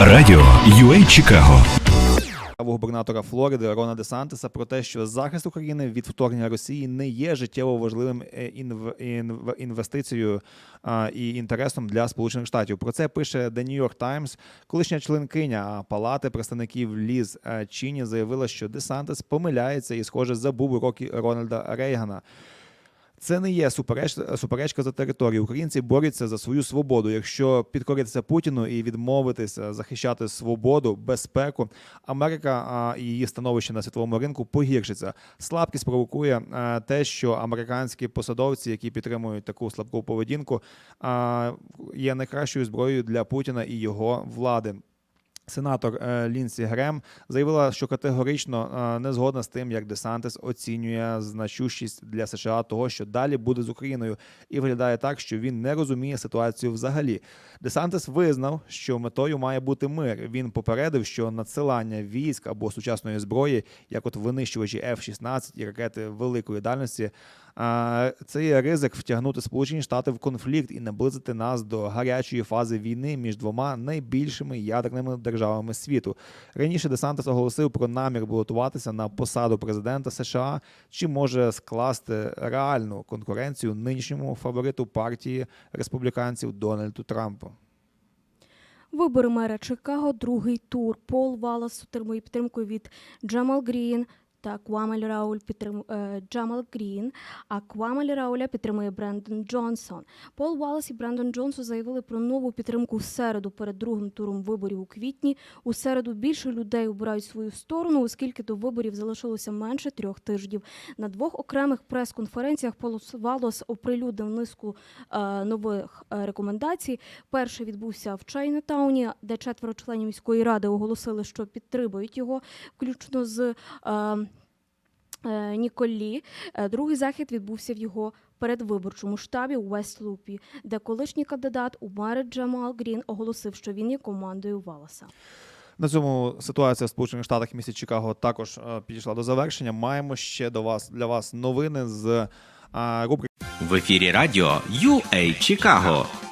Радіо UA Чикаго. губернатора Флориди Рона Десантиса про те, що захист України від вторгнення Росії не є життєво важливим е, інв- інв- інвестицією а, і інтересом для Сполучених Штатів. Про це пише The New York Times. Колишня членкиня Палати представників Ліз е, Чіні заявила, що Десантис помиляється і, схоже, забув уроки Рональда Рейгана. Це не є супереч... суперечка за територію. Українці борються за свою свободу. Якщо підкоритися Путіну і відмовитися захищати свободу, безпеку, Америка і її становище на світовому ринку погіршиться. Слабкість провокує а, те, що американські посадовці, які підтримують таку слабку поведінку, є найкращою зброєю для Путіна і його влади. Сенатор е, Лінсі Грем заявила, що категорично е, не згодна з тим, як Десантис оцінює значущість для США того, що далі буде з Україною, і виглядає так, що він не розуміє ситуацію взагалі. Десантис визнав, що метою має бути мир. Він попередив, що надсилання військ або сучасної зброї, як от винищувачі F-16 і ракети великої дальності, це є ризик втягнути Сполучені Штати в конфлікт і наблизити нас до гарячої фази війни між двома найбільшими ядерними державами світу. Раніше Десантес оголосив про намір балотуватися на посаду президента США, чи може скласти реальну конкуренцію нинішньому фавориту партії республіканців Дональду Трампу. Вибори мера Чикаго, другий тур. Пол Валас отримує підтримку від Джамал Грін та Квамель Рауль підтрим... е, Джамал Грін, а Квамель Рауля підтримує Брендон Джонсон. Пол Валас і Брендон Джонсон заявили про нову підтримку в середу перед другим туром виборів у квітні. У середу більше людей обирають свою сторону, оскільки до виборів залишилося менше трьох тижнів. На двох окремих прес-конференціях Пол Валос оприлюднив низку е, нових е, рекомендацій. Перший відбувся в Чайнатауні, де четверо членів міської ради оголосили, що підтримують його, включно з Ніколі. Е, Другий захід відбувся в його передвиборчому штабі у Вестлупі, де колишній кандидат у мери Джамал Грін оголосив, що він є командою Валаса. На цьому ситуація в Сполучених Штатах місті Чикаго також е, підійшла до завершення. Маємо ще до вас для вас новини з е, рубрики. В ефірі радіо UA Чикаго.